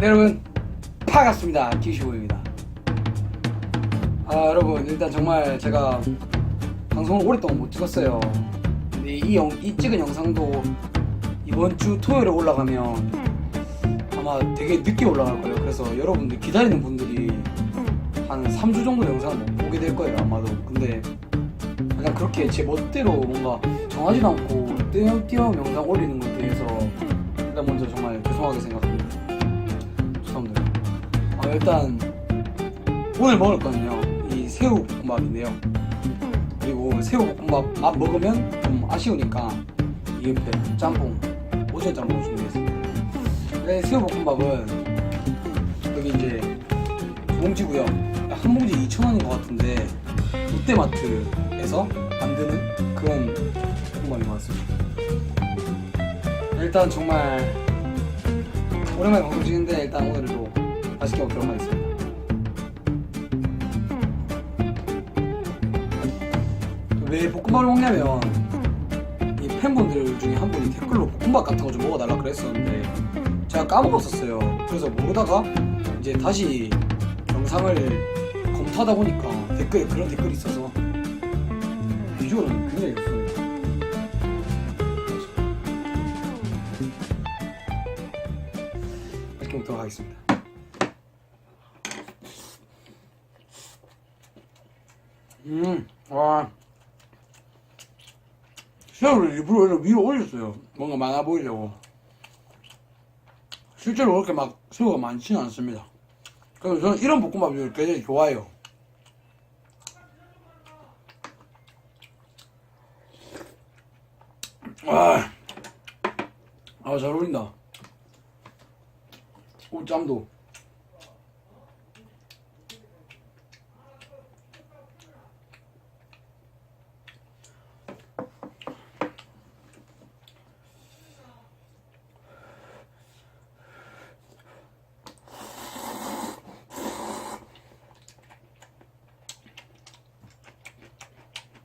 네, 여러분 반갑습니다. 기시호입니다. 아 여러분 일단 정말 제가 방송을 오랫동안 못 찍었어요. 근데 이, 영, 이 찍은 영상도 이번 주 토요일에 올라가면 아마 되게 늦게 올라갈 거예요. 그래서 여러분들 기다리는 분들이 한 3주 정도 영상을 못 보게 될 거예요 아마도. 근데 그냥 그렇게 제 멋대로 뭔가 정하지도 않고 띄엄띄엄 영상 올리는 것에 대해서 일단 먼저 정말 죄송하게 생각합니다 아, 일단 오늘 먹을 거는요 이 새우 볶음밥인데요. 그리고 새우 볶음밥 맛 먹으면 좀 아쉬우니까 이음표 짬뽕 오징어 짬뽕 준비했습니다. 네, 새우 볶음밥은 여기 이제 두 봉지고요. 한 봉지 2,000원인 것 같은데 롯데마트에서 만드는 그런 볶음밥인 것 같습니다. 일단 정말 오랜만에 방송 찍는데 일단 오늘도 맛있게 먹도록 하겠습니다 왜 볶음밥을 먹냐면 이 팬분들 중에 한 분이 댓글로 볶음밥 같은 거 좀 먹어달라 그랬었는데 제가 까먹었었어요. 그래서 모르다가 이제 다시 영상을 검토하다 보니까 댓글에 그런 댓글이 있어서 비주얼은 굉장히 좋습니다 맛있게 먹도록 하겠습니다 음, 와. 새우를 일부러 위로 올렸어요. 뭔가 많아 보이려고. 실제로 그렇게 막 새우가 많지는 않습니다. 그래서 저는 이런 볶음밥을 굉장히 좋아해요. 아, 아, 잘 어울린다. 오, 짬도.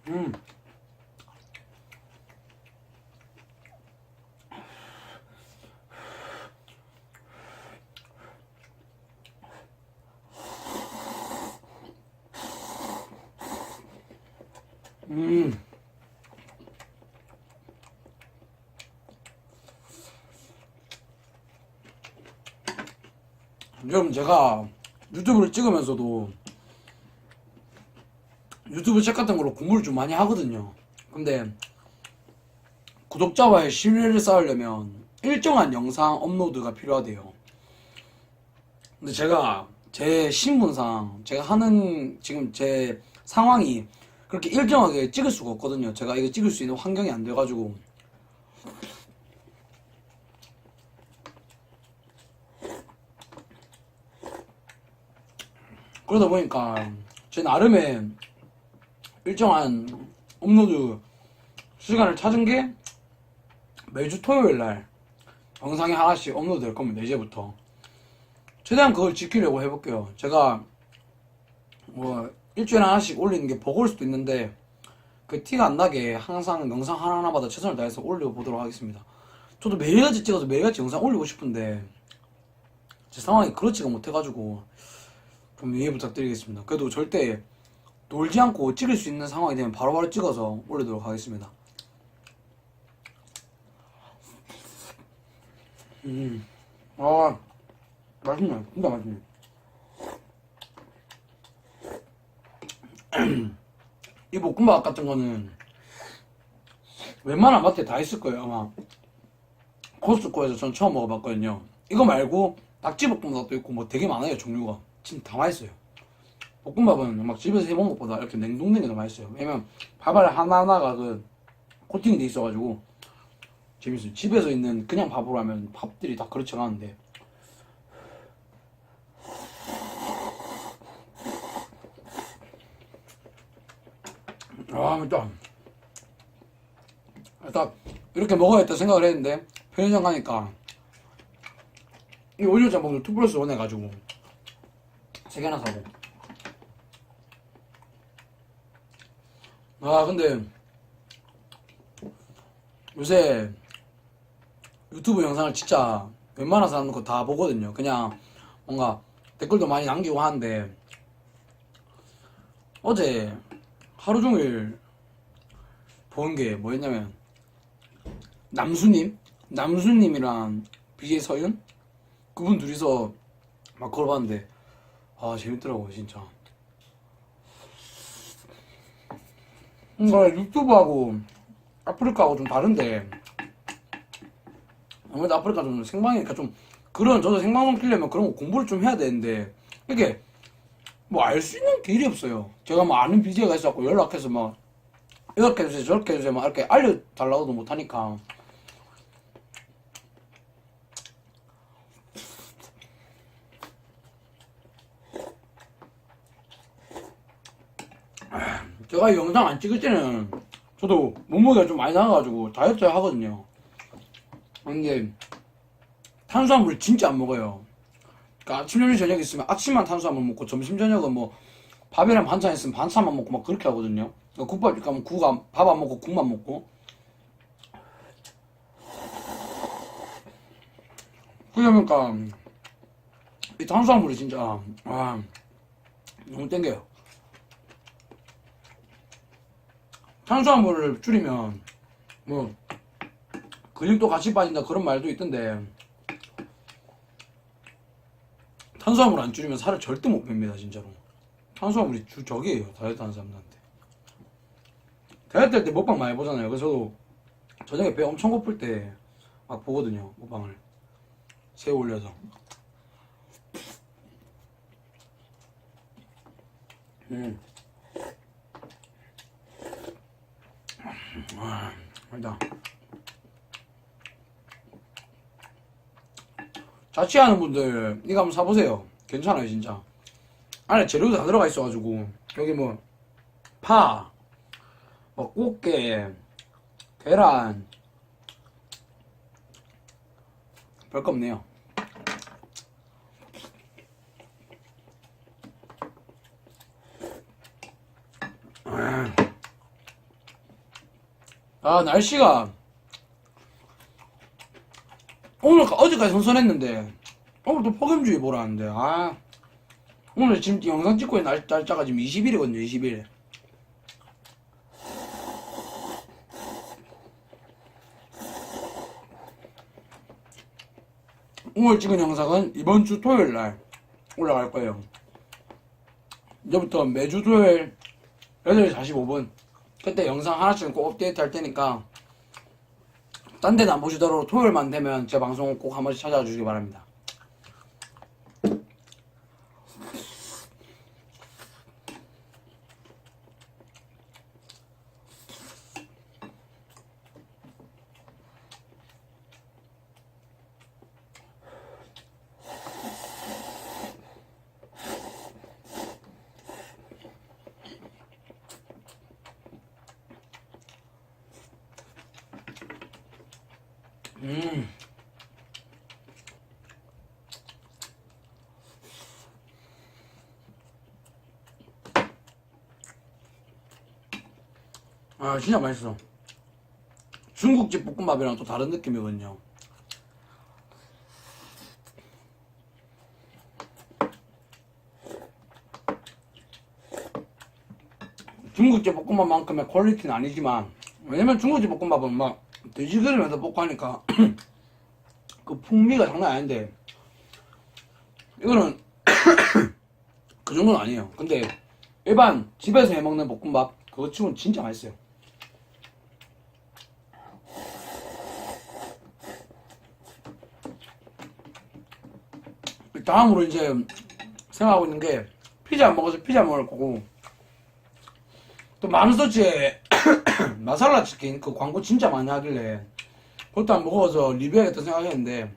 음. 음. 여러분 제가 유튜브를 찍으면서도 유튜브 책 같은 걸로 공부를 좀 많이 하거든요. 근데 구독자와의 신뢰를 쌓으려면 일정한 영상 업로드가 필요하대요. 근데 제가 제 신분상 제가 하는 지금 제 상황이 그렇게 일정하게 찍을 수가 없거든요. 제가 이거 찍을 수 있는 환경이 안 돼가지고 그러다 보니까 제 나름의 일정한 업로드 시간을 찾은 게 매주 토요일 날 영상이 하나씩 업로드 될 겁니다 이제부터. 최대한 그걸 지키려고 해볼게요. 제가 뭐 일주일에 하나씩 올리는 게 버거울 수도 있는데 그 티가 안 나게 항상 영상 하나하나마다 최선을 다해서 올려보도록 하겠습니다. 저도 매일같이 찍어서 매일같이 영상 올리고 싶은데 제 상황이 그렇지가 못해가지고 좀 이해 부탁드리겠습니다. 그래도 절대 놀지 않고 찍을 수 있는 상황이 되면 바로바로 찍어서 올리도록 하겠습니다. 음, 아, 맛있네. 진짜 맛있네. 이 볶음밥 같은 거는 웬만한 마트에 다 있을 거예요, 아마. 코스트코에서 전 처음 먹어봤거든요. 이거 말고 낙지 볶음밥도 있고 뭐 되게 많아요, 종류가. 진짜 다 맛있어요. 볶음밥은 막 집에서 해먹는 것보다 이렇게 냉동된 게 더 맛있어요. 왜냐면 밥알 하나하나가 그 코팅이 돼 있어가지고 재밌어요. 집에서 있는 그냥 밥으로 하면 밥들이 다 그렇지 않은데. 아, 일단. 일단, 이렇게 먹어야겠다 생각을 했는데, 편의점 가니까, 이 오징어 짬뽕을 2 플러스 1 해가지고, 3개나 사고. 아 근데 요새 유튜브 영상을 진짜 웬만한 사람은 그거 다 보거든요. 그냥 뭔가 댓글도 많이 남기고 하는데 어제 하루 종일 본 게 뭐였냐면 남수님, 남수님이랑 BJ 서윤 그분 둘이서 막 그걸 봤는데 아 재밌더라고요 진짜. 뭔가 유튜브하고 아프리카하고 좀 다른데 아무래도 아프리카 좀 생방이니까 좀 그런 저도 생방송 키려면 그런 거 공부를 좀 해야 되는데 이게 뭐 알 수 있는 길이 없어요. 제가 뭐 아는 BJ가 있어갖고 연락해서 막 이렇게 해주세요 저렇게 해주세요 막 이렇게 알려달라고도 못하니까 제가 이 영상 안 찍을 때는 저도 몸무게가 좀 많이 나가가지고 다이어트 하거든요. 근데 탄수화물 진짜 안 먹어요. 그러니까 아침, 점심, 저녁 있으면 아침만 탄수화물 먹고 점심, 저녁은 뭐 밥이랑 반찬 있으면 반찬만 먹고 막 그렇게 하거든요. 그러니까 국밥 가면 국, 안- 밥안 먹고 국만 먹고. 그러니까 이 탄수화물이 진짜 아 너무 땡겨요. 탄수화물을 줄이면 뭐 근육도 같이 빠진다 그런 말도 있던데 탄수화물 안 줄이면 살을 절대 못 뺍니다 진짜로. 탄수화물이 주 적이에요 다이어트 하는 사람들한테. 다이어트 할 때 먹방 많이 보잖아요. 그래서 저녁에 배 엄청 고플 때 막 보거든요 먹방을. 새우 올려서. 음. 아, 아니다. 자취하는 분들 이거 한번 사보세요. 괜찮아요 진짜. 안에 재료도 다 들어가 있어가지고 여기 뭐 파, 뭐 꽃게, 계란 별거 없네요. 아 날씨가. 오늘 어제까지 선선했는데 오늘 또 폭염주의보라는데 아. 오늘 지금 영상 찍고 있는 날, 날짜가 지금 20일이거든요 20일. 오늘 찍은 영상은 이번 주 토요일 날 올라갈 거예요. 이제부터 매주 토요일 8시 45분 그때 영상 하나씩 꼭 업데이트 할 테니까 딴 데는 안 보시더라도 토요일만 되면 제 방송 꼭 한 번씩 찾아와 주시기 바랍니다. 음. 아 진짜 맛있어. 중국집 볶음밥이랑 또 다른 느낌이거든요. 중국집 볶음밥만큼의 퀄리티는 아니지만 왜냐면 중국집 볶음밥은 막 돼지기름에서 볶고 하니까 그 풍미가 장난 아닌데 이거는 그 정도는 아니에요. 근데 일반 집에서 해먹는 볶음밥 그거 치고는 진짜 맛있어요. 다음으로 이제 생각하고 있는 게 피자 안 먹어서 피자 먹을 거고 또 맘스터치에 마살라 치킨 그 광고 진짜 많이 하길래 그것도 안 먹어서 리뷰하겠다 생각했는데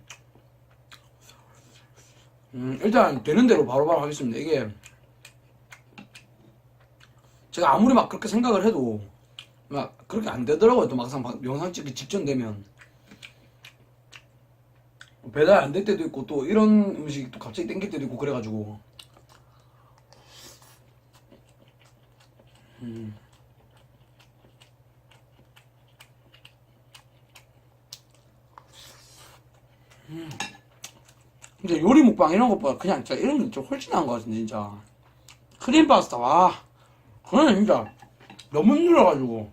음, 일단 되는 대로 바로바로 하겠습니다. 이게 제가 아무리 막 그렇게 생각을 해도 막 그렇게 안 되더라고요. 또 막상 막 영상 찍기 직전 되면. 배달 안 될 때도 있고 또 이런 음식이 또 갑자기 땡길 때도 있고 그래가지고. 음. 진짜 요리 먹방 이런 것보다 그냥 진짜 이런 게좀 훨씬 나은 것 같은데 진짜. 크림 파스타 와. 그건 진짜 너무 힘들어가지고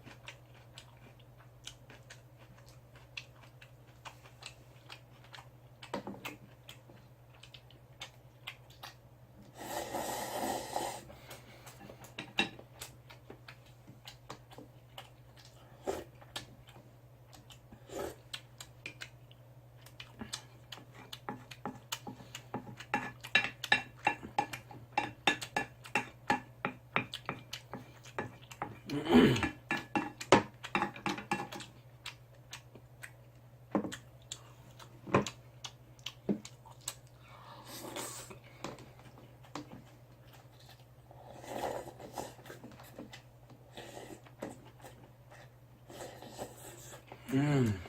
음.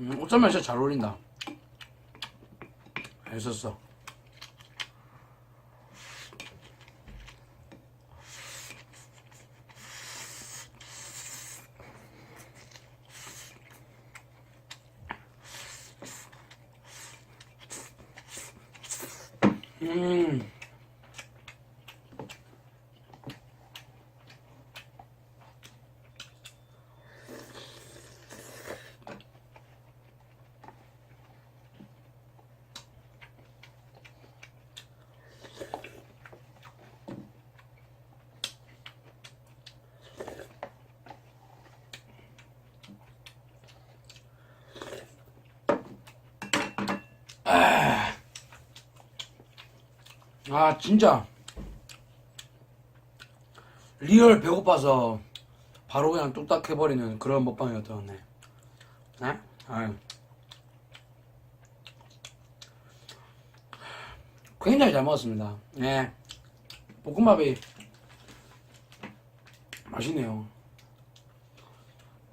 음, 어쩌면 진짜 잘 어울린다. 맛있었어. 아 진짜 리얼 배고파서 바로 그냥 뚝딱 해버리는 그런 먹방이었던 네. 네? 아유. 굉장히 잘 먹었습니다. 네. 볶음밥이 맛있네요.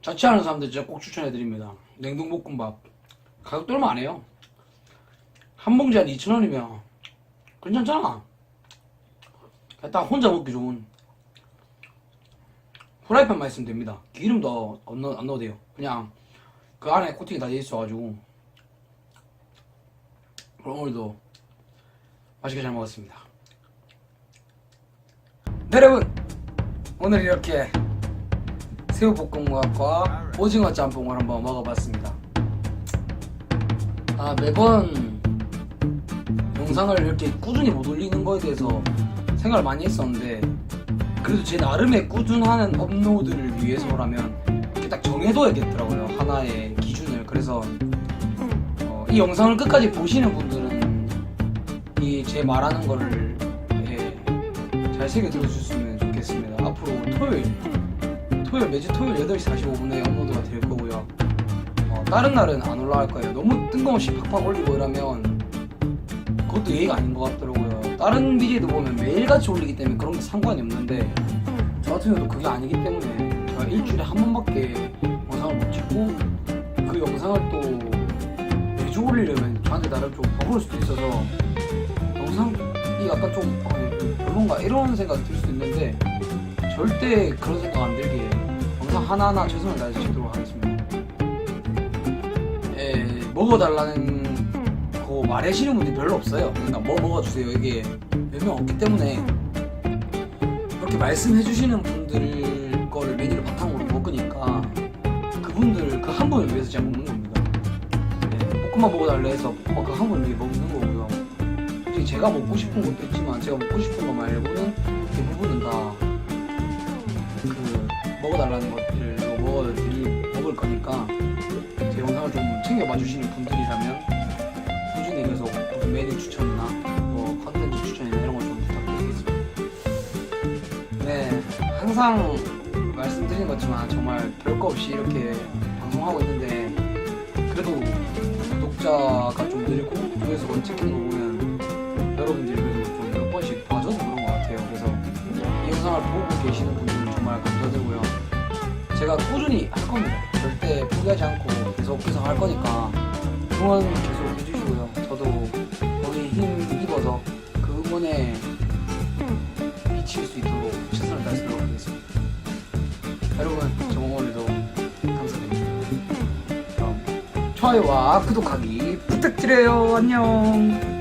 자취하는 사람들 진짜 꼭 추천해드립니다. 냉동볶음밥. 가격도 얼마 안 해요. 한 봉지 한 2,000원이면 괜찮잖아. 딱 혼자 먹기 좋은. 후라이팬만 있으면 됩니다. 기름도 안, 넣어도 돼요. 그냥 그 안에 코팅이 다 돼 있어가지고. 그럼 오늘도 맛있게 잘 먹었습니다. 네, 여러분! 오늘 이렇게 새우볶음밥과 오징어 짬뽕을 한번 먹어봤습니다. 아, 매번 영상을 이렇게 꾸준히 못 올리는 거에 대해서 생각을 많이 했었는데 그래도 제 나름의 꾸준한 업로드를 위해서라면 이렇게 딱 정해둬야겠더라고요 하나의 기준을. 그래서 어, 이 영상을 끝까지 보시는 분들은 이 제 말하는 거를 예, 잘 새겨 들어주셨으면 좋겠습니다. 앞으로 토요일 토요일 매주 토요일 8시 45분에 업로드가 될 거고요. 어, 다른 날은 안 올라갈 거예요. 너무 뜬금없이 팍팍 올리고 이러면 그것도 예의가 아닌 것 같더라고요. 다른 BJ도 보면 매일같이 올리기 때문에 그런 게 상관이 없는데 저 같은 경우도 그게 아니기 때문에 제가 일주일에 한 번밖에 영상을 못 찍고 그 영상을 또 매주 올리려면 저한테 나름 좀 버거울 수도 있어서 영상이 약간 좀 어, 별론가 이런 생각이 들 수도 있는데 절대 그런 생각 안 들게 영상 하나하나 최선을 다해서 찍도록 하겠습니다. 예, 먹어달라는 거 말하시는 분들이 별로 없어요. 그러니까 뭐 먹어주세요. 이게 몇 명 없기 때문에 그렇게 말씀해 주시는 분들 거를 메뉴를 바탕으로 먹으니까 그분들 그 한 분을 위해서 제가 먹는 겁니다. 네, 볶음밥 먹어달라 해서 볶음밥 그 한 분을 위해 먹는 거고요. 제가 먹고 싶은 것도 있지만 제가 먹고 싶은 거 말고는 대부분은 다 그 먹어달라는 것들로 먹어드릴 먹을 거니까 제 영상을 좀 챙겨봐 주시는 분들이라면 항상 말씀드린 것지만 정말 별거 없이 이렇게 방송하고 있는데 그래도 구독자가 좀 늘고 조회수가 찍히는 거 보면 여러분들이 그래도 좀 몇 번씩 봐줘서 그런 것 같아요. 그래서 이 영상을 보고 계시는 분들 정말 감사드리고요. 제가 꾸준히 할 겁니다. 절대 포기하지 않고 계속 계속 할 거니까 응원 계속 해주시고요. 저도 거기에 힘 입어서 그 응원에 미칠 수 있도록 최선을 하겠습니다. 여러분, 저 오늘도 감사드립니다. 그럼 좋아요와 구독하기 부탁드려요. 안녕.